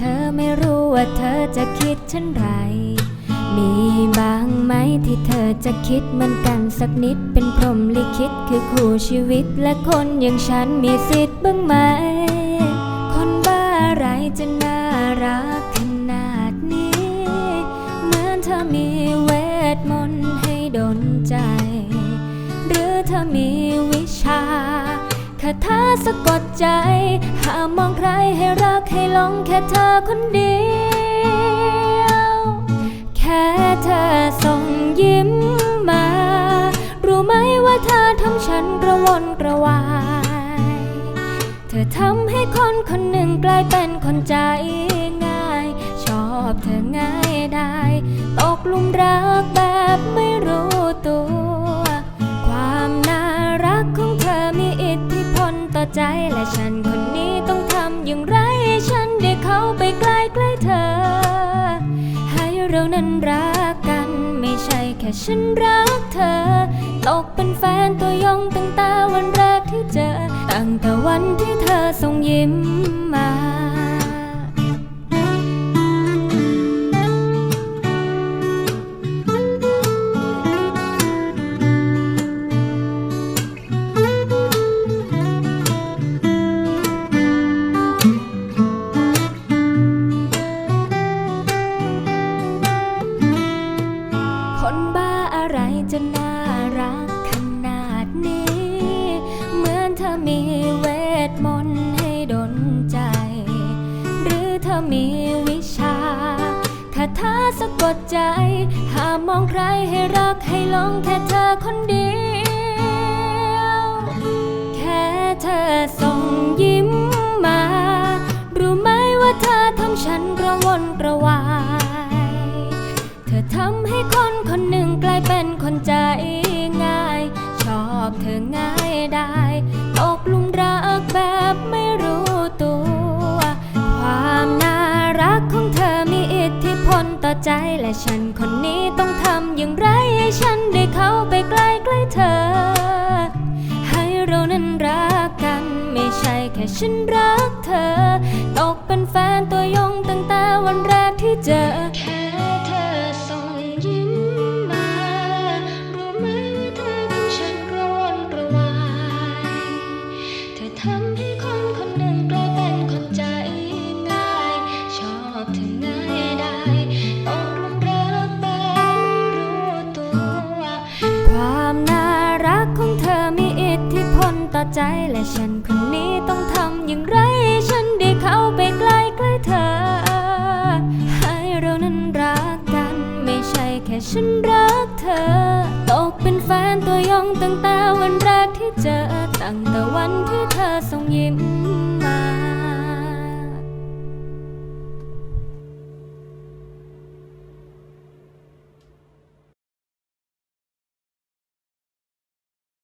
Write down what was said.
เธอไม่รู้ว่าเธอจะคิดเช่นไร มีบางไหมที่เธอจะคิดเหมือนกันสักนิดเป็นพรมลิขิตคือคู่ชีวิตและคนอย่างฉันมีสิทธิ์บ้างไหม คนบ้าอะไรจะน่ารักขนาดนี้ เหมือนเธอมีเวทมนต์ให้ดนใจ หรือเธอมี คาถาสะกดใจ ห้ามมองใครให้รักให้หลงแค่เธอคนเดียว แค่เธอส่งยิ้มมา รู้ไหมว่าเธอทำฉันกระวนกระวาย เธอทำให้คนคนหนึ่งกลายเป็นคนใจง่าย ชอบเธอง่ายได้ ตกลุมรัก ต่อใจและฉันคนนี้ต้องทำอย่างไรฉันได้เข้าไปใกล้ใกล้เธอ ให้เรานั้นรักกัน ไม่ใช่แค่ฉันรักเธอ ตกเป็นแฟนตัวยงตั้งแต่วันแรกที่เจอ ตั้งแต่วันที่เธอส่งยิ้ม รักขนาดนี้ เหมือนเธอมีเวทมนต์ให้ดนใจ หรือเธอมีวิชาคาถาสะกดใจ ห้ามมองใครให้รักให้หลงแค่เธอคนเดียว แค่เธอส่งยิ้มมา รู้ไหมว่าเธอทำฉันกระวนกระวาย ใจและฉันคนนี้ต้องทำอย่างไรให้ฉันได้เข้าไปใกล้ใกล้เธอ ให้เรานั้นรักกันไม่ใช่แค่ฉันรักเธอ ตกเป็นแฟนตัวยงตั้งแต่วันแรกที่เจอแค่เธอส่งยิ้มมารู้ไหมว่าเธอทำฉันระวนกระวเธอทำให้ ใจและฉันคนนี้ต้องทำอย่างไร ฉันได้เข้าไปใกล้ใกล้เธอ ให้เรานั้นรักกัน ไม่ใช่แค่ฉันรักเธอ ตกเป็นแฟนตัวยงตั้งแต่วันแรกที่เจอ ตั้งแต่วันที่เธอส่งยิ้ม